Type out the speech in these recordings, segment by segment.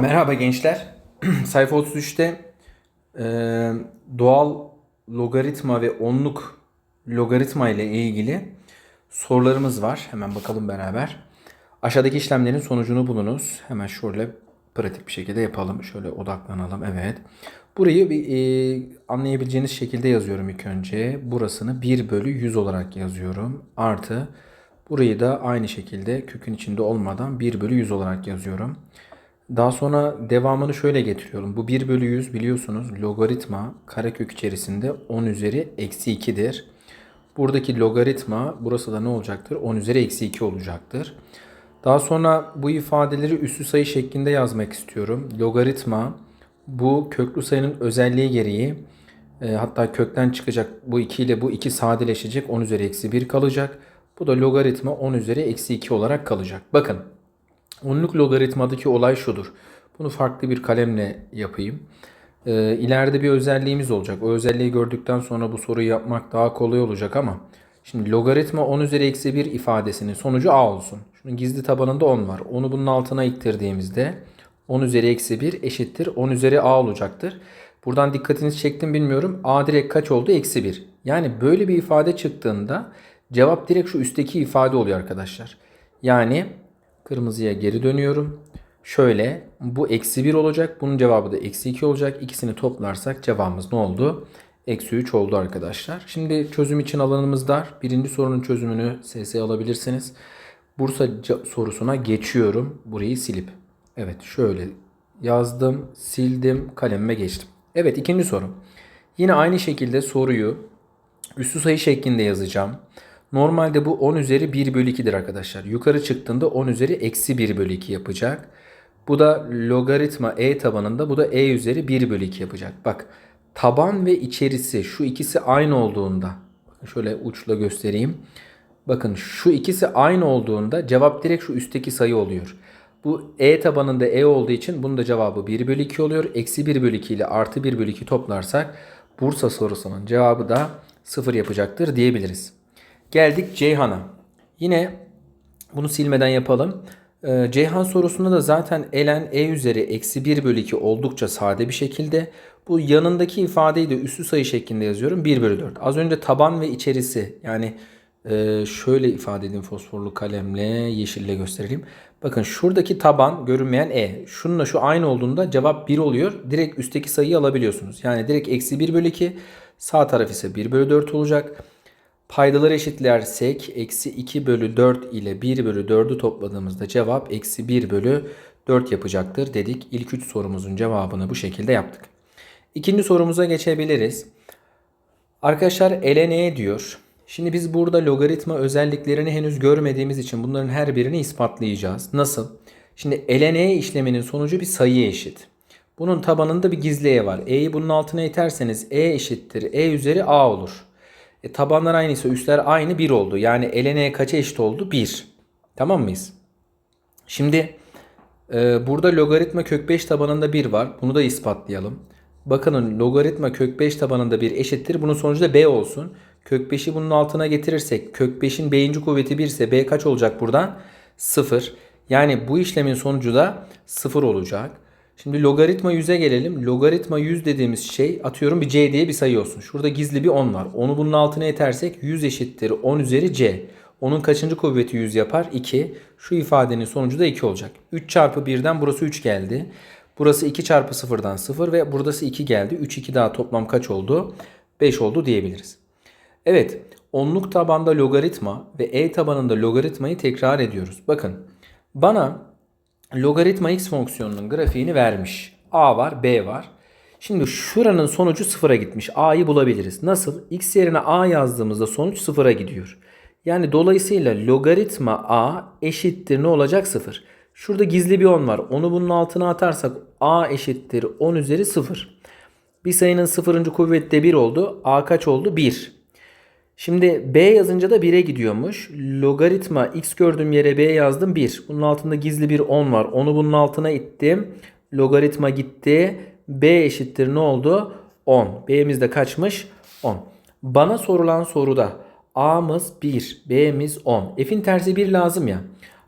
Merhaba gençler. Sayfa 33'te e, doğal logaritma ve onluk logaritma ile ilgili sorularımız var. Hemen bakalım beraber. Aşağıdaki işlemlerin sonucunu bulunuz. Hemen şöyle pratik bir şekilde yapalım. Şöyle odaklanalım. Evet. Burayı bir e, anlayabileceğiniz şekilde yazıyorum ilk önce. Burasını 1 bölü 100 olarak yazıyorum. Artı burayı da aynı şekilde kökün içinde olmadan 1 bölü 100 olarak yazıyorum. Daha sonra devamını şöyle getiriyorum. Bu 1 bölü 100 biliyorsunuz logaritma karekök içerisinde 10 üzeri eksi 2'dir. Buradaki logaritma burası da ne olacaktır? 10 üzeri eksi 2 olacaktır. Daha sonra bu ifadeleri üslü sayı şeklinde yazmak istiyorum. Logaritma bu köklü sayının özelliği gereği e, hatta kökten çıkacak bu 2 ile bu 2 sadeleşecek 10 üzeri eksi 1 kalacak. Bu da logaritma 10 üzeri eksi 2 olarak kalacak. Bakın onluk logaritmadaki olay şudur. Bunu farklı bir kalemle yapayım. Ee, ileride bir özelliğimiz olacak. O özelliği gördükten sonra bu soruyu yapmak daha kolay olacak ama şimdi logaritma 10 üzeri eksi 1 ifadesinin sonucu a olsun. Şunun gizli tabanında 10 var. Onu bunun altına ittirdiğimizde 10 üzeri eksi 1 eşittir 10 üzeri a olacaktır. Buradan dikkatinizi çektim bilmiyorum. A direkt kaç oldu? Eksi 1. Yani böyle bir ifade çıktığında cevap direkt şu üstteki ifade oluyor arkadaşlar. Yani kırmızıya geri dönüyorum. Şöyle bu eksi 1 olacak. Bunun cevabı da eksi 2 olacak. İkisini toplarsak cevabımız ne oldu? Eksi 3 oldu arkadaşlar. Şimdi çözüm için alanımız dar. Birinci sorunun çözümünü SS alabilirsiniz. Bursa sorusuna geçiyorum. Burayı silip. Evet şöyle yazdım, sildim, kalemime geçtim. Evet ikinci soru. Yine aynı şekilde soruyu üslü sayı şeklinde yazacağım. Normalde bu 10 üzeri 1 bölü 2'dir arkadaşlar. Yukarı çıktığında 10 üzeri eksi 1 bölü 2 yapacak. Bu da logaritma e tabanında bu da e üzeri 1 bölü 2 yapacak. Bak taban ve içerisi şu ikisi aynı olduğunda şöyle uçla göstereyim. Bakın şu ikisi aynı olduğunda cevap direkt şu üstteki sayı oluyor. Bu e tabanında e olduğu için bunun da cevabı 1 bölü 2 oluyor. Eksi 1 bölü 2 ile artı 1 bölü 2 toplarsak Bursa sorusunun cevabı da 0 yapacaktır diyebiliriz. Geldik Ceyhan'a. Yine bunu silmeden yapalım. Ee, Ceyhan sorusunda da zaten elen e üzeri eksi 1 bölü 2 oldukça sade bir şekilde. Bu yanındaki ifadeyi de üslü sayı şeklinde yazıyorum. 1 bölü 4. Az önce taban ve içerisi yani e, şöyle ifade edeyim fosforlu kalemle yeşille göstereyim. Bakın şuradaki taban görünmeyen e. Şununla şu aynı olduğunda cevap 1 oluyor. Direkt üstteki sayıyı alabiliyorsunuz. Yani direkt eksi 1 bölü 2 sağ taraf ise 1 bölü 4 olacak. Paydaları eşitlersek eksi 2 bölü 4 ile 1 bölü 4'ü topladığımızda cevap eksi 1 bölü 4 yapacaktır dedik. İlk 3 sorumuzun cevabını bu şekilde yaptık. İkinci sorumuza geçebiliriz. Arkadaşlar ln diyor. Şimdi biz burada logaritma özelliklerini henüz görmediğimiz için bunların her birini ispatlayacağız. Nasıl? Şimdi ln işleminin sonucu bir sayı eşit. Bunun tabanında bir gizli var. E'yi bunun altına iterseniz e eşittir e üzeri a olur. E, tabanlar aynıysa üstler aynı 1 oldu. Yani ln'ye kaça eşit oldu? 1. Tamam mıyız? Şimdi e, burada logaritma kök 5 tabanında 1 var. Bunu da ispatlayalım. Bakın logaritma kök 5 tabanında 1 eşittir. Bunun sonucu da b olsun. Kök 5'i bunun altına getirirsek kök 5'in b'inci kuvveti 1 ise b kaç olacak buradan? 0. Yani bu işlemin sonucu da 0 olacak. Şimdi logaritma 100'e gelelim. Logaritma 100 dediğimiz şey atıyorum bir c diye bir sayı olsun. Şurada gizli bir 10 var. Onu bunun altına etersek 100 eşittir 10 üzeri c. Onun kaçıncı kuvveti 100 yapar? 2. Şu ifadenin sonucu da 2 olacak. 3 çarpı 1'den burası 3 geldi. Burası 2 çarpı 0'dan 0 ve burası 2 geldi. 3 2 daha toplam kaç oldu? 5 oldu diyebiliriz. Evet, onluk tabanda logaritma ve e tabanında logaritmayı tekrar ediyoruz. Bakın bana logaritma x fonksiyonunun grafiğini vermiş. A var, B var. Şimdi şuranın sonucu sıfıra gitmiş. A'yı bulabiliriz. Nasıl? X yerine A yazdığımızda sonuç sıfıra gidiyor. Yani dolayısıyla logaritma A eşittir ne olacak? Sıfır. Şurada gizli bir 10 var. Onu bunun altına atarsak A eşittir 10 üzeri 0. Bir sayının sıfırıncı kuvveti de 1 oldu. A kaç oldu? 1. Şimdi B yazınca da 1'e gidiyormuş. Logaritma x gördüğüm yere B yazdım 1. Bunun altında gizli bir 10 var. Onu bunun altına ittim. Logaritma gitti. B eşittir ne oldu? 10. B'miz de kaçmış? 10. Bana sorulan soruda A'mız 1, B'miz 10. F'in tersi 1 lazım ya.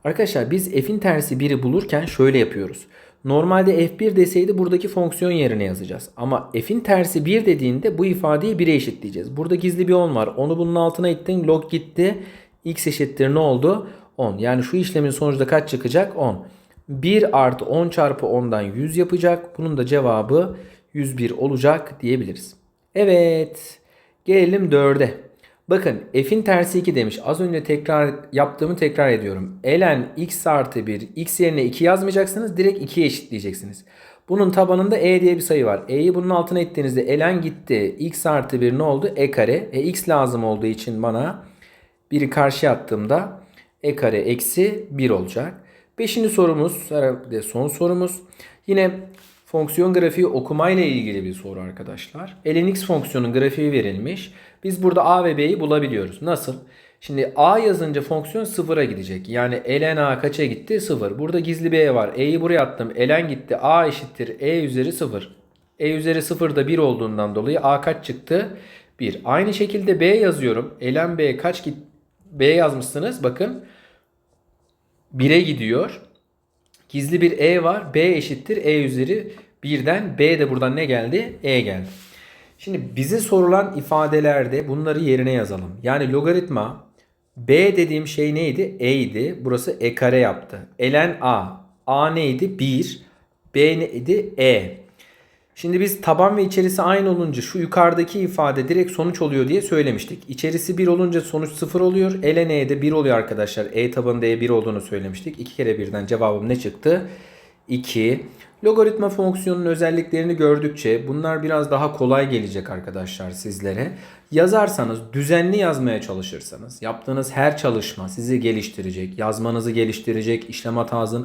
Arkadaşlar biz F'in tersi 1'i bulurken şöyle yapıyoruz. Normalde f1 deseydi buradaki fonksiyon yerine yazacağız. Ama f'in tersi 1 dediğinde bu ifadeyi 1'e eşitleyeceğiz. Burada gizli bir 10 var. Onu bunun altına ittin. Log gitti. x eşittir ne oldu? 10. Yani şu işlemin sonucunda kaç çıkacak? 10. 1 artı 10 çarpı 10'dan 100 yapacak. Bunun da cevabı 101 olacak diyebiliriz. Evet. Gelelim 4'e. Bakın f'in tersi 2 demiş. Az önce tekrar yaptığımı tekrar ediyorum. ln x artı 1 x yerine 2 yazmayacaksınız. Direkt 2'ye eşitleyeceksiniz. Bunun tabanında e diye bir sayı var. e'yi bunun altına ettiğinizde ln gitti. x artı 1 ne oldu? e kare. E x lazım olduğu için bana biri karşıya attığımda e kare eksi 1 olacak. Beşinci sorumuz son sorumuz. Yine fonksiyon grafiği okumayla ilgili bir soru arkadaşlar. ln x fonksiyonun grafiği verilmiş. Biz burada a ve b'yi bulabiliyoruz. Nasıl? Şimdi a yazınca fonksiyon sıfıra gidecek. Yani ln a kaça gitti? 0. Burada gizli b var. e'yi buraya attım. ln gitti. a eşittir e üzeri 0. e üzeri 0 da 1 olduğundan dolayı a kaç çıktı? 1. Aynı şekilde b yazıyorum. ln b kaç git b yazmışsınız. Bakın 1'e gidiyor. Gizli bir e var. b eşittir e üzeri 1'den b de buradan ne geldi? e geldi. Şimdi bize sorulan ifadelerde bunları yerine yazalım. Yani logaritma b dediğim şey neydi? e idi. Burası e kare yaptı. ln a. a neydi? 1. b neydi? e. Şimdi biz taban ve içerisi aynı olunca şu yukarıdaki ifade direkt sonuç oluyor diye söylemiştik. İçerisi 1 olunca sonuç 0 oluyor. ln e de 1 oluyor arkadaşlar. e tabanında e 1 olduğunu söylemiştik. 2 kere 1'den cevabım ne çıktı? 2. Logaritma fonksiyonunun özelliklerini gördükçe bunlar biraz daha kolay gelecek arkadaşlar sizlere. Yazarsanız, düzenli yazmaya çalışırsanız yaptığınız her çalışma sizi geliştirecek, yazmanızı geliştirecek, işlem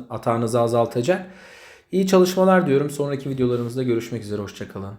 hatanızı azaltacak. İyi çalışmalar diyorum. Sonraki videolarımızda görüşmek üzere. Hoşçakalın.